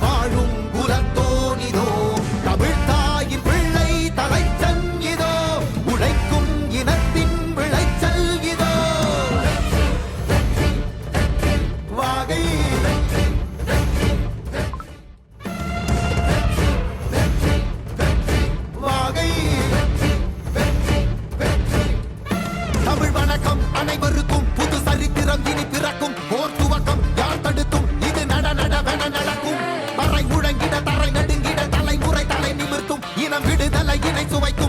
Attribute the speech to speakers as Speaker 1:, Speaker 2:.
Speaker 1: வாழும் குலத்தோன் தமிழ் தாயின் பிள்ளை தலைச்சல் இதோ உழைக்கும் இனத்தின் விளைச்சல் இதோ வாகை. தமிழ் வணக்கம் அனைவருக்கும் இனம் விடுதலை இணை சுவைக்கும்